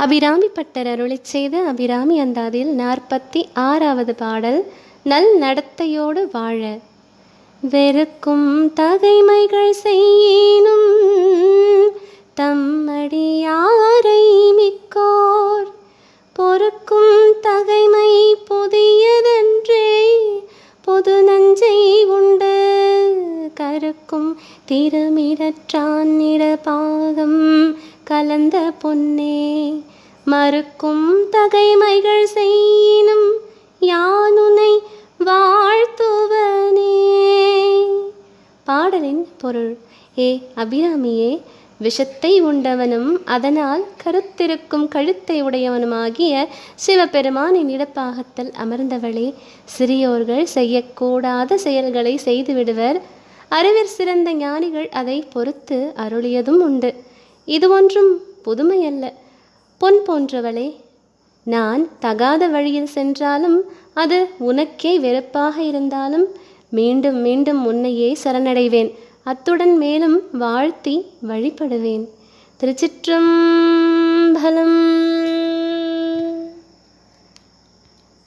Abirami butter அருளை செய்த அபிராமி அந்தாதில் நாற்பத்தி ஆறாவது பாடல் நல் நடத்தையோடு வாழ வெறுக்கும் தகைமைகள் செய்யினும் தம்மடியாரை மிக்கோர். பொறுக்கும் தகைமை புதியதன்றே பொது நஞ்சை உண்டு. கருக்கும் திருமிடற்றான் பாகம் கலந்த பொன்னே மறுக்கும் தகைமைகள் செய்யினும் யானுனை வாழ்த்துவனே. பாடலின் பொருள் ஏ. அபிராமியே விஷத்தை உண்டவனும் அதனால் கருத்திருக்கும் கழுத்தை உடையவனுமாகிய சிவபெருமானின் இடப்பாகத்தில் அமர்ந்தவளே சிறியோர்கள் செய்யக்கூடாத செயல்களை செய்துவிடுவர். அறிவில் சிறந்த ஞானிகள் அதை பொறுத்து அருளியதும் உண்டு. இது ஒன்றும் புதுமையல்ல. பொன் போன்றவளே நான் தகாத வழியில் சென்றாலும் அது உனக்கே வெறுப்பாக இருந்தாலும் மீண்டும் மீண்டும் உன்னையே சரணடைவேன். அத்துடன் மேலும் வாழ்த்தி வழிபடுவேன். திருச்சிற்றும்